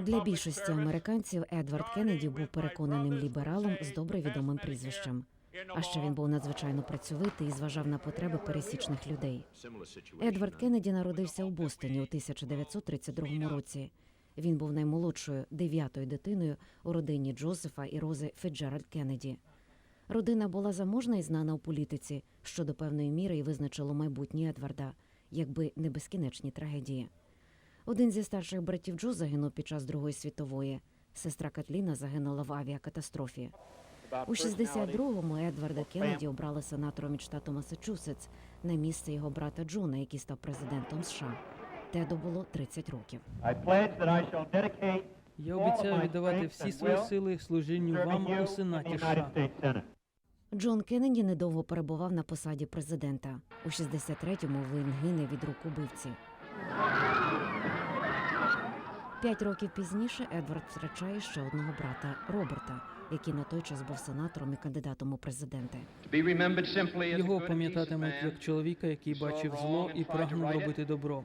Для більшості американців Едвард Кеннеді був переконаним лібералом з добре відомим прізвищем. А ще він був надзвичайно працьовитий і зважав на потреби пересічних людей. Едвард Кеннеді народився у Бостоні у 1932 році. Він був наймолодшою дев'ятою дитиною у родині Джозефа і Рози Фіджеральд Кеннеді. Родина була заможна і знана у політиці, що до певної міри і визначило майбутнє Едварда, якби не безкінечні трагедії. Один зі старших братів Джо загинув під час Другої світової. Сестра Катліна загинула в авіакатастрофі. У 62-му Едварда Кеннеді обрали сенатором від штату Масачусетс на місце його брата Джона, який став президентом США. Теду було 30 років. Я обіцяю віддавати всі свої сили служінню вам у Сенаті США. Джон Кеннеді недовго перебував на посаді президента. У 63-му він гине від рук убивці. П'ять років пізніше Едвард втрачає ще одного брата Роберта, який на той час був сенатором і кандидатом у президенти. Його пам'ятатимуть як чоловіка, який бачив зло і прагнув робити добро.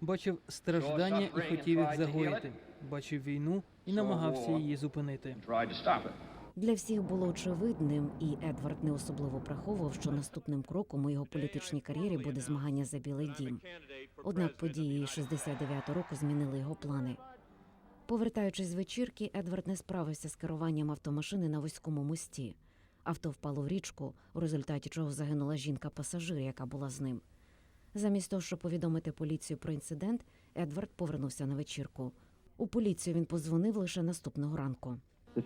Бачив страждання і хотів їх загоїти. Бачив війну і намагався її зупинити. Для всіх було очевидним, і Едвард не особливо приховував, що наступним кроком у його політичній кар'єрі буде змагання за Білий дім. Однак події 69-го року змінили його плани. Повертаючись з вечірки, Едвард не справився з керуванням автомашини на вузькому мості. Авто впало в річку, у результаті чого загинула жінка-пасажир, яка була з ним. Замість того, щоб повідомити поліцію про інцидент, Едвард повернувся на вечірку. У поліцію він позвонив лише наступного ранку.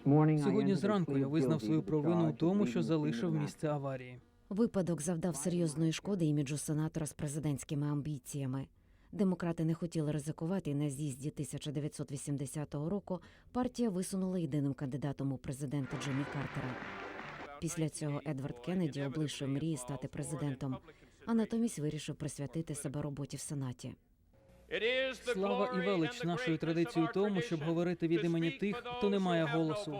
Сьогодні зранку я визнав свою провину у тому, що залишив місце аварії. Випадок завдав серйозної шкоди іміджу сенатора з президентськими амбіціями. Демократи не хотіли ризикувати, і на з'їзді 1980 року партія висунула єдиним кандидатом у президенти Джиммі Картера. Після цього Едвард Кеннеді облишив мрії стати президентом, а натомість вирішив присвятити себе роботі в сенаті. Слава і велич нашої традиції у тому, щоб говорити від імені тих, хто не має голосу.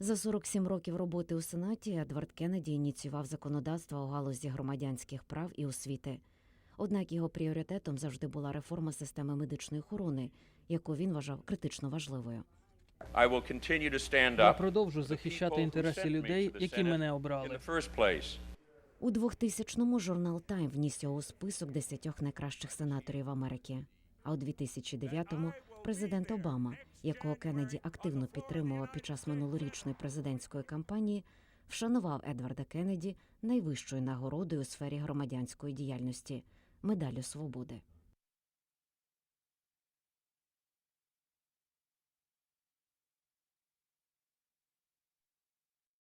За 47 років роботи у сенаті Едвард Кеннеді ініціював законодавство у галузі громадянських прав і освіти. Однак його пріоритетом завжди була реформа системи медичної охорони, яку він вважав критично важливою. I will continue to stand Я продовжу захищати інтереси людей, які мене обрали. У 2000-му журнал Тайм вніс його у список десятьох найкращих сенаторів Америки. А у 2009-му президент Обама, якого Кеннеді активно підтримував під час минулорічної президентської кампанії, вшанував Едварда Кеннеді найвищою нагородою у сфері громадянської діяльності медаллю свободи.